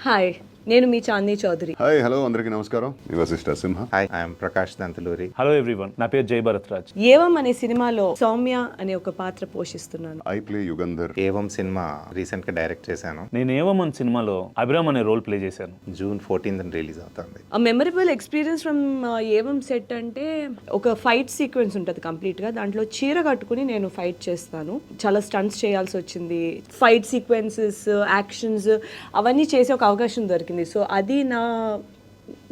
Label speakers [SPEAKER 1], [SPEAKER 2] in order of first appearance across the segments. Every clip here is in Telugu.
[SPEAKER 1] హాయ్ నేను మీ చాందీ చౌదరి.
[SPEAKER 2] హాయ్ హలో అందరికీ నమస్కారం. మీ Simha.
[SPEAKER 3] Hi I'm Prakash Dantaluri
[SPEAKER 4] hello everyone నా పేరు జై భరత్ రాజ్.
[SPEAKER 1] ఏవం అనే సినిమాలో సౌమ్య అనే ఒక పాత్ర పోషిస్తున్నాను.
[SPEAKER 2] ఐ ప్లే యుగంధర్
[SPEAKER 3] ఏవం సినిమా రీసెంట్గా డైరెక్ట్ చేశాను.
[SPEAKER 4] నేను ఏవమన్ సినిమాలో అభిరామ్ అనే రోల్ ప్లే చేశాను.
[SPEAKER 3] జూన్ ఫోర్టీన్త్ రిలీజ్ అవుతుంది.
[SPEAKER 1] ఆ memorable experience from Evam set అంటే ఒక ఫైట్ సీక్వెన్స్ ఉంటుంది కంప్లీట్గా దాంట్లో చీర కట్టుకుని నేను ఫైట్ చేస్తాను. చాలా స్టంట్స్ చేయాల్సి వచ్చింది. ఫైట్ సీక్వెన్సెస్ యాక్షన్స్ అవన్నీ చేసే ఒక అవకాశం దొరికింది. సో అది నా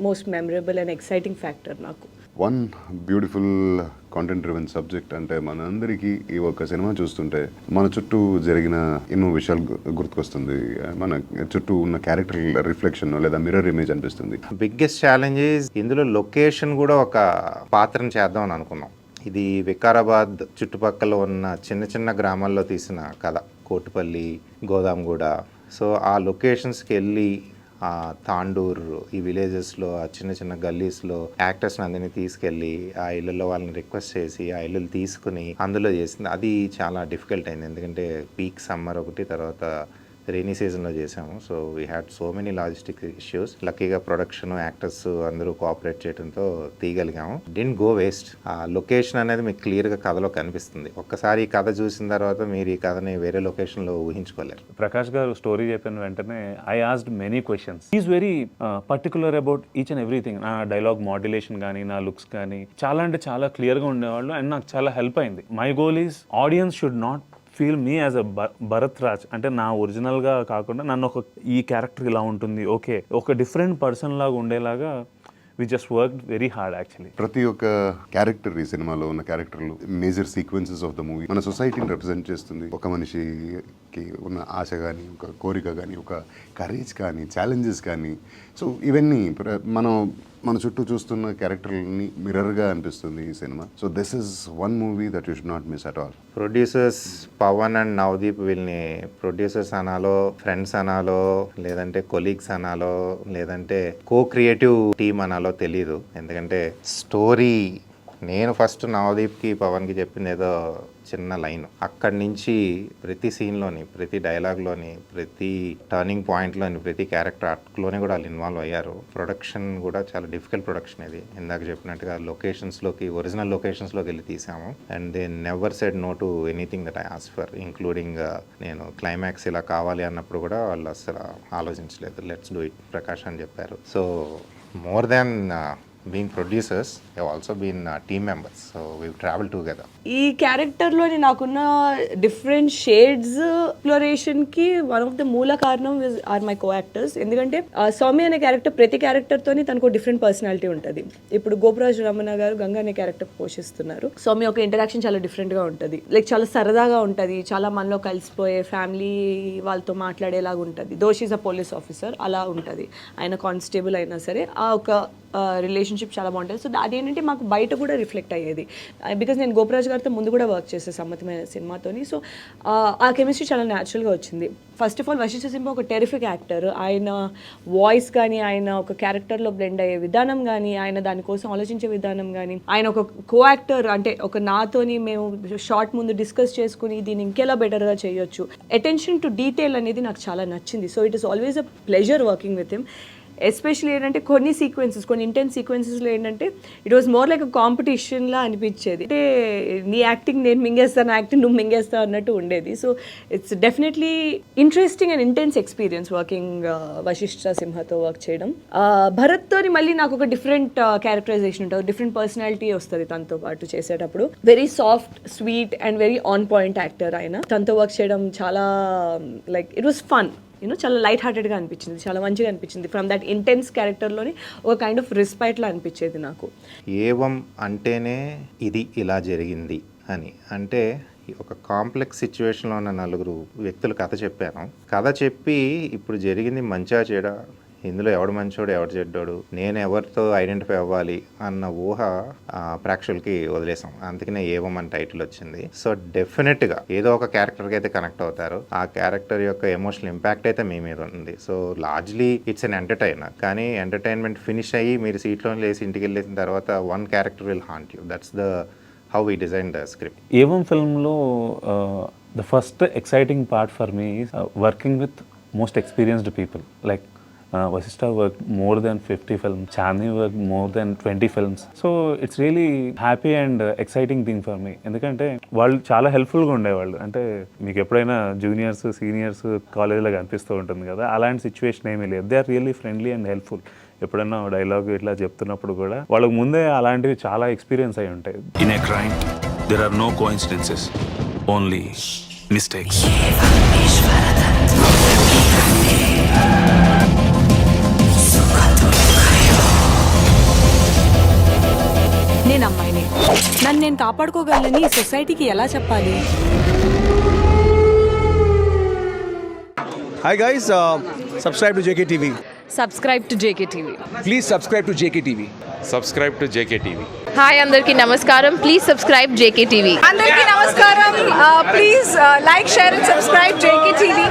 [SPEAKER 1] most memorable and exciting factor నాకు.
[SPEAKER 2] One beautiful content driven subject అంటే మనందరికీ ఈ ఒక్క సినిమా చూస్తుంటే మన చుట్టూ జరిగిన ఎన్నో విషయాలు గుర్తుకొస్తుంది. మన చుట్టూ ఉన్న క్యారెక్టర్ రిఫ్లెక్షన్ లేదా మిర్రర్ ఇమేజ్ అనిపిస్తుంది.
[SPEAKER 3] బిగ్గెస్ట్ ఛాలెంజెస్ ఇందులో లొకేషన్ కూడా ఒక పాత్రను చేద్దాం అని అనుకున్నాం. ఇది వికారాబాద్ చుట్టుపక్కల ఉన్న చిన్న చిన్న గ్రామాల్లో తీసిన కథ. కోటిపల్లి గోదాంగూడ సో ఆ లొకేషన్స్కి వెళ్ళి ఆ తాండూర్ ఈ విలేజెస్లో ఆ చిన్న చిన్న గల్లీస్లో యాక్టర్స్ని అందరినీ తీసుకెళ్ళి ఆ ఇళ్ళల్లో వాళ్ళని రిక్వెస్ట్ చేసి ఆ ఇల్లులు తీసుకుని అందులో చేసింది. అది చాలా డిఫికల్ట్ అయింది. ఎందుకంటే పీక్ సమ్మర్ ఒకటి తర్వాత రెయినీ సీజన్లో చేసాము. So we had so many logistic issues లక్కీగా ప్రొడక్షన్ యాక్టర్స్ అందరూ కోఆపరేట్ చేయడంతో తీయగలిగాము. డింట్ గో వేస్ట్ ఆ లొకేషన్ అనేది మీకు క్లియర్గా కథలో కనిపిస్తుంది. ఒక్కసారి ఈ కథ చూసిన తర్వాత మీరు ఈ కథని వేరే లొకేషన్లో ఊహించుకోలేరు.
[SPEAKER 4] ప్రకాష్ గారు స్టోరీ చెప్పిన వెంటనే I asked many questions is very particular about each and everything నా డైలాగ్ మాడ్యులేషన్ కానీ నా లుక్స్ కానీ చాలా అంటే చాలా క్లియర్గా ఉండేవాళ్ళు. అండ్ నాకు చాలా హెల్ప్ అయింది. My goal is audience should not feel me as a Bharath Raj అంటే నా ఒరిజినల్గా కాకుండా నన్ను ఒక ఈ క్యారెక్టర్ ఇలా ఉంటుంది ఓకే. ఒక డిఫరెంట్ పర్సన్ లాగా ఉండేలాగా we just work very hard actually.
[SPEAKER 2] ప్రతి ఒక్క క్యారెక్టర్ ఈ సినిమాలో ఉన్న క్యారెక్టర్లు major sequences of the movie మన సొసైటీని రిప్రజెంట్ చేస్తుంది. ఒక మనిషికి ఉన్న ఆశ కానీ ఒక కోరిక కానీ ఒక కరేజ్ కానీ ఛాలెంజెస్ కానీ. సో ఇవన్నీ ప్ర- మనం మన చుట్టూ చూస్తున్న క్యారెక్టర్లని మిర్రర్గా అనిపిస్తుంది ఈ cinema. So this is one movie that you should not miss at all
[SPEAKER 3] producers Pavan and Navdeep వీళ్ళని ప్రొడ్యూసర్స్ అనాలో ఫ్రెండ్స్ అనాలో లేదంటే కొలీగ్స్ అనాలో లేదంటే కో క్రియేటివ్ టీమ్ అనాలో తెలియదు ఎందుకంటే స్టోరీ నేను ఫస్ట్ నవదీప్కి పవన్కి చెప్పింది ఏదో చిన్న లైన్. అక్కడి నుంచి ప్రతి సీన్లోని ప్రతి డైలాగ్లోని ప్రతి టర్నింగ్ పాయింట్లోని ప్రతి క్యారెక్టర్ ఆర్ట్లోనే కూడా వాళ్ళు ఇన్వాల్వ్ అయ్యారు. ప్రొడక్షన్ కూడా చాలా డిఫికల్ట్ ప్రొడక్షన్ ఇది. ఇందాక చెప్పినట్టుగా లొకేషన్స్లోకి ఒరిజినల్ లొకేషన్స్లోకి వెళ్ళి తీసాము. And they never said no to anything that I ask for including నేను క్లైమాక్స్ ఇలా కావాలి అన్నప్పుడు కూడా వాళ్ళు అసలు ఆలోచించలేదు. లెట్స్ డూ ఇట్ ప్రకాష్ అని చెప్పారు. So more than being producers also been team members so we travel together
[SPEAKER 1] ఈ క్యారెక్టర్లోని నాకున్న డిఫరెంట్ షేడ్స్ ఎక్స్ప్లోరేషన్కి వన్ ఆఫ్ ద మూల కారణం ఆర్ మై కో యాక్టర్స్ ఎందుకంటే స్వామి సౌమ్య అనే క్యారెక్టర్ ప్రతి క్యారెక్టర్తోని తనకు డిఫరెంట్ పర్సనాలిటీ ఉంటుంది. ఇప్పుడు గోపరాజు రమణ గారు గంగా అనే క్యారెక్టర్ పోషిస్తున్నారు. స్వామి ఒక ఇంటరాక్షన్ చాలా డిఫరెంట్గా ఉంటుంది. లైక్ చాలా సరదాగా ఉంటుంది. చాలా మనలో కలిసిపోయే ఫ్యామిలీ వాళ్ళతో మాట్లాడేలాగా ఉంటుంది Dosh is a police officer అలా ఉంటుంది. ఆయన కానిస్టేబుల్ అయినా సరే ఆ ఒక రిలేషన్షిప్ చాలా బాగుంటుంది. సో అది ఏంటంటే మాకు బయట కూడా రిఫ్లెక్ట్ అయ్యేది. బికాజ్ నేను గోపరాజ్ గారితో ముందు కూడా వర్క్ చేసే సమ్మతమైన సినిమాతోని. సో ఆ కెమిస్ట్రీ చాలా న్యాచురల్గా వచ్చింది. First of all Vasishta Simha ఒక టెరిఫిక్ యాక్టర్ ఆయన వాయిస్ కానీ ఆయన ఒక క్యారెక్టర్లో బ్లెండ్ అయ్యే విధానం కానీ ఆయన దానికోసం ఆలోచించే విధానం కానీ ఆయన ఒక కో యాక్టర్ అంటే ఒక నాతోని మేము షార్ట్ ముందు డిస్కస్ చేసుకుని దీన్ని ఇంకెలా బెటర్గా చేయొచ్చు. అటెన్షన్ టు డీటెయిల్ అనేది నాకు చాలా నచ్చింది. So it is always a pleasure working with him especially ఏంటంటే కొన్ని సీక్వెన్సెస్ కొన్ని ఇంటెన్స్ సీక్వెన్సెస్లో ఏంటంటే ఇట్ వాస్ మోర్ లైక్ కాంపిటీషన్లా అనిపించేది. అంటే నీ యాక్టింగ్ నేను మింగేస్తాను యాక్టింగ్ నువ్వు మింగేస్తావు అన్నట్టు ఉండేది. So it's definitely interesting and intense experience working Vasishta సింహతో work చేయడం. Uh, భరత్తోని మళ్ళీ నాకు ఒక డిఫరెంట్ క్యారెక్టరైజేషన్ uh, ఉంటుంది. డిఫరెంట్ పర్సనాలిటీ వస్తుంది తనతో పాటు చేసేటప్పుడు. Very soft sweet and very on point actor ఆయన. తనతో వర్క్ చేయడం చాలా like it was fun you know చాలా లైట్ హార్టెడ్గా అనిపించింది చాలా మంచిగా అనిపించింది. ఫ్రమ్ దట్ ఇంటెన్స్ క్యారెక్టర్లోని ఒక కైండ్ ఆఫ్ రెస్పైట్లో అనిపించేది నాకు.
[SPEAKER 3] ఏవం అంటేనే ఇది ఇలా జరిగింది అని. అంటే ఒక కాంప్లెక్స్ సిచ్యువేషన్లో ఉన్న నలుగురు వ్యక్తులు కథ చెప్పాను. కథ చెప్పి ఇప్పుడు జరిగింది మంచిగా చేయడం ఇందులో ఎవడు మంచోడు ఎవడు చెడ్డోడు నేను ఎవరితో ఐడెంటిఫై అవ్వాలి అన్న ఊహ ప్రేక్షకులకి వదిలేసాం. అందుకనే ఏవం అని టైటిల్ వచ్చింది. సో డెఫినెట్గా ఏదో ఒక క్యారెక్టర్కి అయితే కనెక్ట్ అవుతారు. ఆ క్యారెక్టర్ యొక్క ఎమోషనల్ ఇంపాక్ట్ అయితే మీ మీద ఉంది so largely it's an entertainer కానీ ఎంటర్టైన్మెంట్ ఫినిష్ అయ్యి మీరు సీట్లో లేసి ఇంటికి వెళ్ళేసిన తర్వాత one character will haunt you that's the how we design the script
[SPEAKER 4] Evam ఫిల్మ్లో the first exciting part for me working with most experienced people like Vasishta work more than fifty films Chandi work more than twenty films so it's really happy and exciting thing for me ఎందుకంటే వాళ్ళు చాలా హెల్ప్ఫుల్గా ఉండేవాళ్ళు. అంటే మీకు ఎప్పుడైనా జూనియర్స్ సీనియర్స్ కాలేజీలో కనిపిస్తూ ఉంటుంది కదా అలాంటి సిచ్యువేషన్ ఏమీ లేదు. They are really friendly and helpful ఎప్పుడన్నా డైలాగ్ ఇట్లా చెప్తున్నప్పుడు కూడా వాళ్ళకి ముందే అలాంటివి చాలా ఎక్స్పీరియన్స్ అయి ఉంటాయి.
[SPEAKER 5] In a crime, there are no coincidences, only mistakes.
[SPEAKER 1] నేను అమ్మాయిని. నన్ను నేను కాపాడుకోగలనని సొసైటీకి ఎలా చెప్పాలి?
[SPEAKER 6] Hi guys, uh, subscribe to JKTV.
[SPEAKER 1] Subscribe to JK TV
[SPEAKER 6] Please subscribe to JKTV.
[SPEAKER 7] subscribe to JKTV.
[SPEAKER 8] హాయ్ అందరికీ నమస్కారం. ప్లీజ్ సబ్స్క్రైబ్ జేకే టీవీ
[SPEAKER 9] అందరికీ నమస్కారం. Please like share and subscribe JK TV